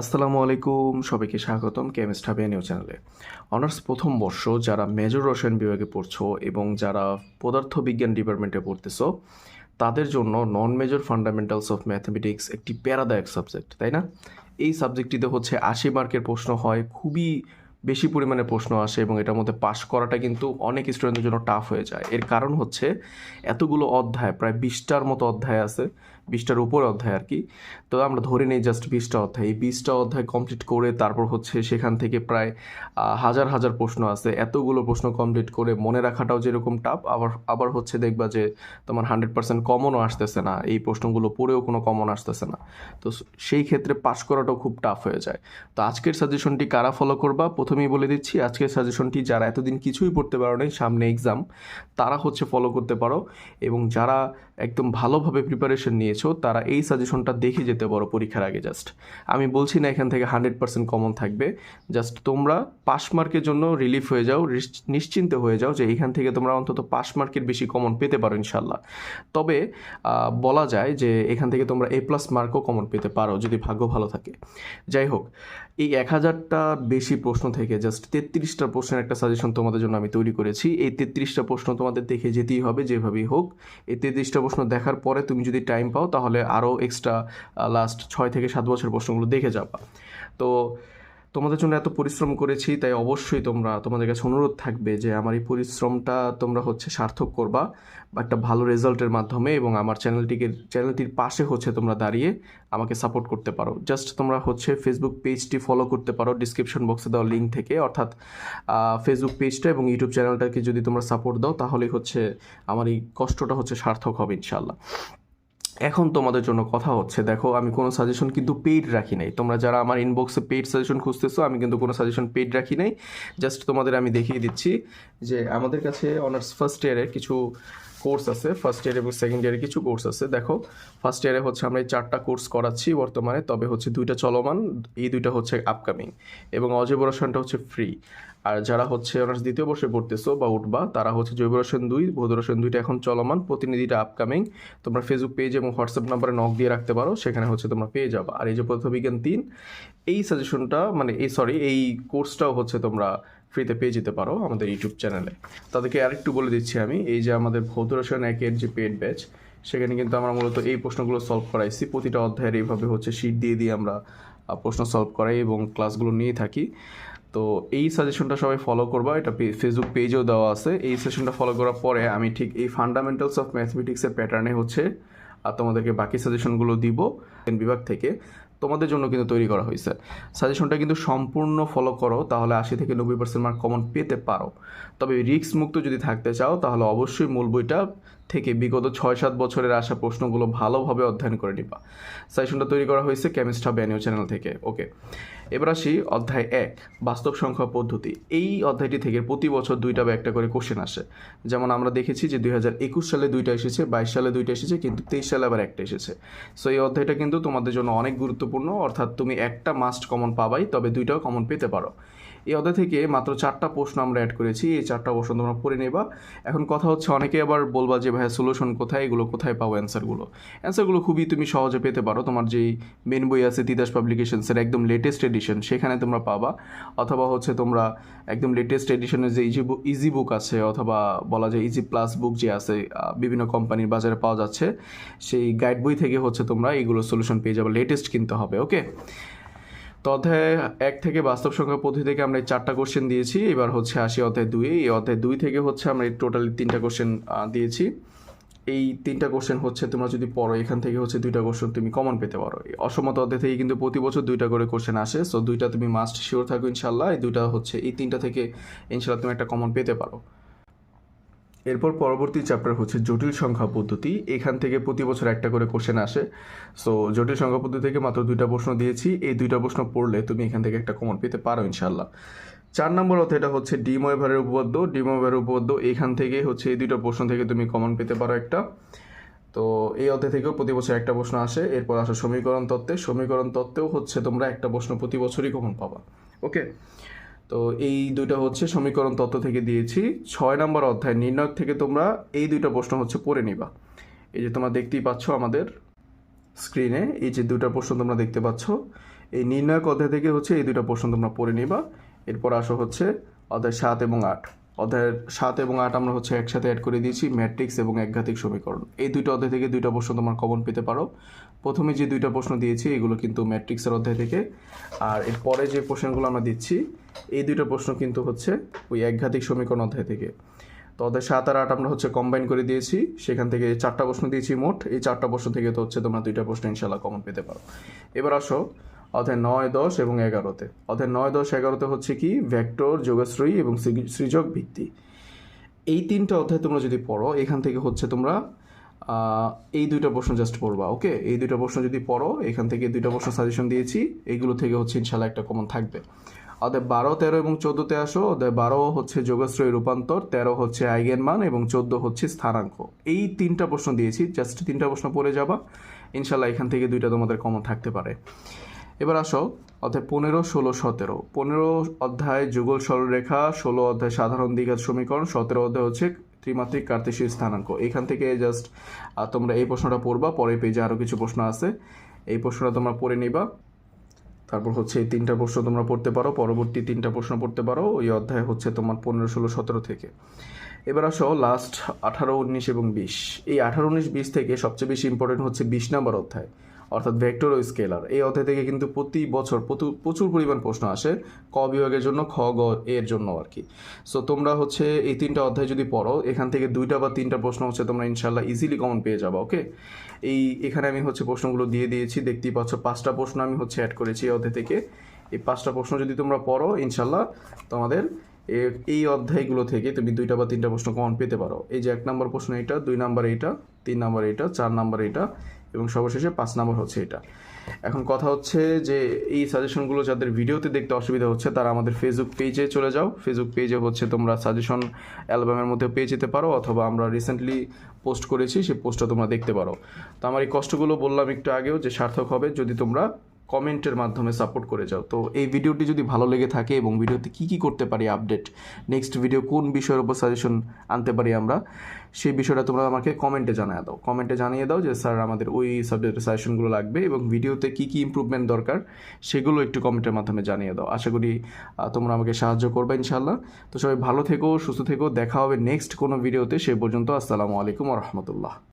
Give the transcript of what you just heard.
আসসালামু আলাইকুম, সবাইকে স্বাগতম কেমিস্ট হাবিয়া নিউ চ্যানেলে। অনার্স প্রথম বর্ষ যারা মেজর রসায়ন বিভাগে পড়ছো এবং যারা পদার্থবিজ্ঞান ডিপার্টমেন্টে পড়তেছো, তাদের জন্য non major fundamentals of mathematics একটি প্যারাদায়ক সাবজেক্ট তাই না? এই সাবজেক্টটিতে হচ্ছে আশি মার্কের প্রশ্ন হয়, খুবই বেশি পরিমাণে প্রশ্ন আসে এবং এটার মধ্যে পাশ করাটা কিন্তু অনেক স্টুডেন্টের জন্য টাফ হয়ে যায়। এর কারণ হচ্ছে এতগুলো অধ্যায়, প্রায় বিশটার মতো অধ্যায় আছে, বিশটার উপরে অধ্যায় আর কি। তো আমরা ধরে নিই জাস্ট বিশটা অধ্যায়। এই বিশটা অধ্যায় কমপ্লিট করে তারপর হচ্ছে সেখান থেকে প্রায় হাজার হাজার প্রশ্ন আছে এতগুলো প্রশ্ন কমপ্লিট করে মনে রাখাটাও যেরকম টাফ আবার আবার হচ্ছে দেখবা যে তোমার হান্ড্রেড পার্সেন্ট কমনও আসতেছে না। এই প্রশ্নগুলো পড়েও কোনো কমন আসতেছে না। তো সেই ক্ষেত্রে পাশ করাটাও খুব টাফ হয়ে যায়। তো আজকের সাজেশনটি কারা ফলো করবা? প্রথমেই বলে দিচ্ছি, আজকের সাজেশনটি যারা এতদিন কিছুই পড়তে পারো নাই সামনে এক্সাম তারা হচ্ছে ফলো করতে পারো এবং যারা একদম ভালোভাবে প্রিপারেশন নিয়েছো, তারা এই সাজেশনটা দেখে যেতে পারো পরীক্ষার আগে জাস্ট আমি বলছি না এখান থেকে হান্ড্রেড পার্সেন্ট কমন থাকবে জাস্ট তোমরা পাস মার্কের জন্য রিলিফ হয়ে যাও নিশ্চিন্তে হয়ে যাও যে এখান থেকে তোমরা অন্তত পাস মার্কের বেশি কমন পেতে পারো ইনশাল্লাহ তবে বলা যায় যে এখান থেকে তোমরা এ প্লাস মার্কও কমন পেতে পারো যদি ভাগ্য ভালো থাকে। যাই হোক, এই এক হাজারটা বেশি প্রশ্ন থেকে জাস্ট তেত্রিশটা প্রশ্নের একটা সাজেশন তোমাদের জন্য আমি তৈরি করেছি। এই তেত্রিশটা প্রশ্ন তোমাদের দেখে যেতেই হবে, যেভাবেই হোক। এই তেত্রিশটা প্রশ্ন দেখার পরে তুমি যদি টাইম পাও, তাহলে আরও এক্সট্রা লাস্ট ছয় থেকে সাত বছর প্রশ্নগুলো দেখে যাবা। তো তোমাদের জন্য এত পরিশ্রম করেছি, তাই অবশ্যই তোমরা, তোমাদের কাছে অনুরোধ থাকবে যে আমার এই পরিশ্রমটা তোমরা হচ্ছে সার্থক করবা, একটা ভালো রেজাল্টের মাধ্যমে এবং আমার চ্যানেলটিকে, চ্যানেলটির পাশে হচ্ছে তোমরা দাঁড়িয়ে আমাকে সাপোর্ট করতে পারো। জাস্ট তোমরা হচ্ছে ফেসবুক পেজটি ফলো করতে পারো ডিসক্রিপশন বক্সে দেওয়া লিঙ্ক থেকে, অর্থাৎ ফেসবুক পেজটা এবং ইউটিউব চ্যানেলটাকে যদি তোমরা সাপোর্ট দাও, তাহলেই হচ্ছে আমার এই কষ্টটা হচ্ছে সার্থক হবে ইনশাল্লাহ এখন তোমাদের জন্য কথা হচ্ছে, দেখো আমি কোনো সাজেশন কিন্তু পেইড রাখি নাই। তোমরা যারা আমার ইনবক্সে পেইড সাজেশন খুঁজতেছো, আমি কিন্তু কোনো সাজেশন পেইড রাখি নাই। জাস্ট তোমাদের আমি দেখিয়ে দিচ্ছি যে আমাদের কাছে অনার্স ফার্স্ট ইয়ারের কিছু কোর্স আছে ফার্স্ট ইয়ার এবং সেকেন্ড ইয়ারে কিছু কোর্স আছে। দেখো ফার্স্ট ইয়ারে হচ্ছে আমরা এই চারটা কোর্স করাচ্ছি বর্তমানে, তবে হচ্ছে দুইটা চলমান, এই দুইটা হচ্ছে আপকামিং এবং অজৈব রসায়নটা হচ্ছে ফ্রি আর যারা হচ্ছে অনার্স দ্বিতীয় বর্ষে পড়তেছো বা উঠবা, তারা হচ্ছে জৈব রসায়ন দুই, ভৌত রসায়ন দুইটা এখন চলমান, প্রতিনিধিটা আপকামিং তোমরা ফেসবুক পেজ এবং হোয়াটসঅ্যাপ নাম্বারে নক দিয়ে রাখতে পারো, সেখানে হচ্ছে তোমরা পেয়ে যাবা। আর এই যে পদার্থবিজ্ঞান তিন, এই সাজেশনটা মানে এই সরি এই কোর্সটাও হচ্ছে তোমরা ফ্রিতে পেয়ে যেতে পারো আমাদের ইউটিউব চ্যানেলে। তাদেরকে আরেকটু বলে দিচ্ছি আমি, এই যে আমাদের ভৌত রসায়ন একের যে পেড ব্যাচ, সেখানে কিন্তু আমরা মূলত এই প্রশ্নগুলো সলভ করাইছি। প্রতিটা অধ্যায়ের এইভাবে হচ্ছে শিট দিয়ে দিয়ে আমরা প্রশ্ন সলভ করাই এবং ক্লাসগুলো নিয়ে থাকি। তো এই সাজেশনটা সবাই ফলো করবা, এটা ফেসবুক পেজেও দেওয়া আছে। এই সেশনটা ফলো করার পরে আমি ঠিক এই ফান্ডামেন্টালস অফ ম্যাথমেটিক্সের প্যাটার্নে হচ্ছে আর তোমাদেরকে বাকি সাজেশনগুলো দিব বিভাগ থেকে। তোমাদের জন্য কিন্তু তৈরি করা হয়েছে। সাজেশনটা কিন্তু সম্পূর্ণ ফলো করো, তাহলে আশি থেকে নব্বই পার্সেন্ট মার্ক কমন পেতে পারো। তবে রিস্ক মুক্ত যদি থাকতে চাও, তাহলে অবশ্যই মূল বইটা থেকে বিগত ছয় সাত বছরের আসা প্রশ্নগুলো ভালোভাবে অধ্যয়ন করে নিবা। সাজেশনটা তৈরি করা হয়েছে কেমিস্ট্রা ব্যানিও চ্যানেল থেকে ওকে এবার আসি অধ্যায় এক, বাস্তব সংখ্যা পদ্ধতি। এই অধ্যায়টি থেকে প্রতি বছর দুইটা বা একটা করে কোশ্চেন আসে। যেমন আমরা দেখেছি যে দুই হাজার একুশ সালে দুইটা এসেছে, বাইশ সালে দুইটা এসেছে, কিন্তু তেইশ সালে আবার একটা এসেছে। সো এই অধ্যায়টা কিন্তু তোমাদের জন্য অনেক গুরুত্বপূর্ণ। অর্থাৎ তুমি একটা মাস্ট কমন পাবাই, তবে দুইটাও কমন পেতে পারো। এই অধ্যায় থেকে মাত্র চারটা প্রশ্ন আমরা অ্যাড করেছি, এই চারটা প্রশ্ন তোমরা পড়ে নেবা। এখন কথা হচ্ছে, অনেকে আবার বলবা যে, ভাইয়া সলিউশন কোথায়? এগুলো কোথায় পাবো অ্যান্সারগুলো অ্যান্সারগুলো খুবই তুমি সহজে পেতে পারো। তোমার যেই মেন বই আছে, তিতাস পাবলিকেশনসের একদম লেটেস্ট এডিশন সেখানে তোমরা পাবা। অথবা হচ্ছে তোমরা একদম লেটেস্ট এডিশনের যে ইজি বুক ইজি বুক আছে, অথবা বলা যায় ইজি প্লাস বুক যে আছে বিভিন্ন কোম্পানির বাজারে পাওয়া যাচ্ছে, সেই গাইড বই থেকে হচ্ছে তোমরা এইগুলো সলিউশন পেয়ে যাবে। লেটেস্ট কিনতে হবে ওকে তো অধ্যায় এক থেকে বাস্তব সংখ্যা পদ্ধতি থেকে আমরা এই চারটা কোশ্চেন দিয়েছি। এবার হচ্ছে আসি অধ্যায় দুই। এই অধ্যায় দুই থেকে হচ্ছে আমরা এই টোটালি তিনটা কোশ্চেন দিয়েছি। এই তিনটা কোশ্চেন হচ্ছে তোমরা যদি পড়ো, এখান থেকে হচ্ছে দুইটা কোশ্চেন তুমি কমন পেতে পারো। এই অসমত অধ্যায় থেকে কিন্তু প্রতি বছর দুইটা করে কোশ্চেন আসে। সো দুইটা তুমি মাস্ট শিওর থাকো ইনশাল্লাহ। এই দুইটা হচ্ছে, এই তিনটা থেকে ইনশাল্লাহ তুমি একটা কমন পেতে পারো। এরপর পরবর্তী চ্যাপ্টার হচ্ছে জটিল সংখ্যা পদ্ধতি। এখান থেকে প্রতি বছর একটা করে কোশ্চেন আসে। সো জটিল সংখ্যা পদ্ধতি থেকে মাত্র দুইটা প্রশ্ন দিয়েছি। এই দুইটা প্রশ্ন পড়লে তুমি এখান থেকে একটা কমন পেতে পারো ইনশাল্লাহ চার নম্বর অর্থ এটা হচ্ছে ডিময়ভারের উপপাদ্য। ডিময়ভারের উপপাদ্য, এখান থেকে হচ্ছে এই দুইটা প্রশ্ন থেকে তুমি কমন পেতে পারো একটা। তো, এই অধ্যায় থেকেও প্রতি বছর একটা প্রশ্ন আসে। এরপর আসে সমীকরণ তত্ত্বে। সমীকরণ তত্ত্বেও হচ্ছে তোমরা একটা প্রশ্ন প্রতি বছরই কমন পাবা। ওকে তো এই দুইটা হচ্ছে সমীকরণ তত্ত্ব থেকে দিয়েছি। ছয় নম্বর অধ্যায়, নির্ণয় থেকে তোমরা এই দুইটা প্রশ্ন হচ্ছে পড়ে নিবা। এই যে তোমরা দেখতেই পাচ্ছ আমাদের স্ক্রিনে এই যে দুইটা প্রশ্ন তোমরা দেখতে পাচ্ছ, এই নির্ণয়ক অধ্যায় থেকে হচ্ছে এই দুইটা প্রশ্ন তোমরা পড়ে নিবা। এরপর আসো হচ্ছে অধ্যায় সাত এবং আট। অধ্যায়ের সাত এবং আট আমরা হচ্ছে একসাথে অ্যাড করে দিয়েছি ম্যাট্রিক্স এবং একঘাতিক সমীকরণ। এই দুইটা অধ্যায় থেকে দুইটা প্রশ্ন তোমার কমন পেতে পারো। প্রথমে যে দুইটা প্রশ্ন দিয়েছি, এগুলো কিন্তু ম্যাট্রিক্সের অধ্যায় থেকে। আর এর পরে যে প্রশ্নগুলো আমরা দিচ্ছি, এই দুইটা প্রশ্ন কিন্তু হচ্ছে ওই একঘাতিক সমীকরণ অধ্যায় থেকে। তো অধ্যায় সাত আর আট আমরা হচ্ছে কম্বাইন করে দিয়েছি। সেখান থেকে চারটা প্রশ্ন দিয়েছি মোট। এই চারটা প্রশ্ন থেকে তো হচ্ছে তোমরা দুইটা প্রশ্ন ইনশাল্লাহ কমন পেতে পারো। এবার আসো অধ্যায় নয়, দশ এবং এগারোতে। অধ্যায় নয়, দশ, এগারোতে হচ্ছে কি? ভেক্টর, যোগাশ্রয়ী এবং সৃজক ভিত্তি। এই তিনটা অধ্যায় তোমরা যদি পড়ো, এখান থেকে হচ্ছে তোমরা এই দুইটা প্রশ্ন জাস্ট পড়বা, ওকে? এই দুইটা প্রশ্ন যদি পড়ো, এখান থেকে দুইটা প্রশ্ন সাজেশন দিয়েছি এইগুলো থেকে হচ্ছে ইনশাল্লাহ একটা কমন থাকবে। অধ্যায় বারো, তেরো এবং চোদ্দোতে আসো, অধ্যায় বারো হচ্ছে যোগাশ্রয় রূপান্তর, তেরো হচ্ছে আইগেন মান এবং চোদ্দ হচ্ছে স্থানাঙ্ক। এই তিনটা প্রশ্ন দিয়েছি জাস্ট তিনটা প্রশ্ন পড়ে যাবা, ইনশাল্লাহ এখান থেকে দুইটা তোমাদের কমন থাকতে পারে। এবার আসো অধ্যায় পনেরো, ষোলো, সতেরো। পনেরো অধ্যায় যুগল সরলরেখা, ষোলো অধ্যায় সাধারণ দ্বিঘাত সমীকরণ, সতেরো অধ্যায় হচ্ছে ত্রিমাত্রিক কার্তেশীয় স্থানাঙ্ক। এখান থেকে জাস্ট তোমরা এই প্রশ্নটা পড়বা পরে পেজে আরও কিছু প্রশ্ন আছে। এই প্রশ্নটা তোমরা পড়ে নিবা। তারপর হচ্ছে এই তিনটা প্রশ্ন তোমরা পড়তে পারো, পরবর্তী তিনটা প্রশ্ন পড়তে পারো। ওই অধ্যায় হচ্ছে তোমার পনেরো, ষোলো, সতেরো থেকে। এবার আসো লাস্ট আঠারো, উনিশ এবং বিশ। এই আঠারো, উনিশ, বিশ থেকে সবচেয়ে বেশি ইম্পর্টেন্ট হচ্ছে বিশ নাম্বার অধ্যায়। অর্থাৎ ভেক্টর ও স্কেলার। এই অধ্যায় থেকে কিন্তু প্রতি বছর প্রচুর পরিমাণ প্রশ্ন আসে ক বিভাগের জন্য, খ গ এর জন্য আর কি। সো তোমরা হচ্ছে এই তিনটা অধ্যায় যদি পড়ো, এখান থেকে দুইটা বা তিনটা প্রশ্ন হচ্ছে তোমরা ইনশাল্লাহ ইজিলি কমন পেয়ে যাব ওকে এই এখানে আমি হচ্ছে প্রশ্নগুলো দিয়ে দিয়েছি, দেখতেই পাচ্ছ পাঁচটা প্রশ্ন আমি হচ্ছে অ্যাড করেছি এই অধ্যায় থেকে। এই পাঁচটা প্রশ্ন যদি তোমরা পড়ো ইনশাল্লাহ তোমাদের এই অধ্যায়গুলো থেকে তুমি দুইটা বা তিনটা প্রশ্ন কমন পেতে পারো। এই যে এক নম্বর প্রশ্ন এটা দুই নাম্বার এইটা, তিন নাম্বার এইটা, চার নাম্বার এটা এবং সর্বশেষে পাঁচ নম্বর হচ্ছে এটা। এখন কথা হচ্ছে যে এই সাজেশনগুলো যাদের ভিডিওতে দেখতে অসুবিধা হচ্ছে, তারা আমাদের ফেসবুক পেজে চলে যাও। ফেসবুক পেজে হচ্ছে তোমরা সাজেশন অ্যালবামের মধ্যে পেয়ে যেতে পারো, অথবা আমরা রিসেন্টলি পোস্ট করেছি, সেই পোস্টটা তোমরা দেখতে পারো। তো আমার এই কষ্টগুলো বললাম একটু আগেও যে সার্থক হবে যদি তোমরা কমেন্টের মাধ্যমে সাপোর্ট করে যাও। তো এই ভিডিওটি যদি ভালো লেগে থাকে এবং ভিডিওতে কি কি করতে পারি আপডেট, নেক্সট ভিডিও কোন বিষয়ের উপর সাজেশন আনতে পারি আমরা, সেই বিষয়টা তোমরা আমাকে কমেন্টে জানিয়ে দাও। কমেন্টে জানিয়ে দাও যে, স্যার, আমাদের ওই সাবজেক্টের সাজেশনগুলো লাগবে এবং ভিডিওতে কি কি ইমপ্রুভমেন্ট দরকার, সেগুলো একটু কমেন্টের মাধ্যমে জানিয়ে দাও। আশা করি তোমরা আমাকে সাহায্য করবে ইনশাল্লাহ তো সবাই ভালো থেকো, সুস্থ থেকো, দেখা হবে নেক্সট কোনো ভিডিওতে, সে পর্যন্ত আসসালামু আলাইকুম রহমতুল্লাহ।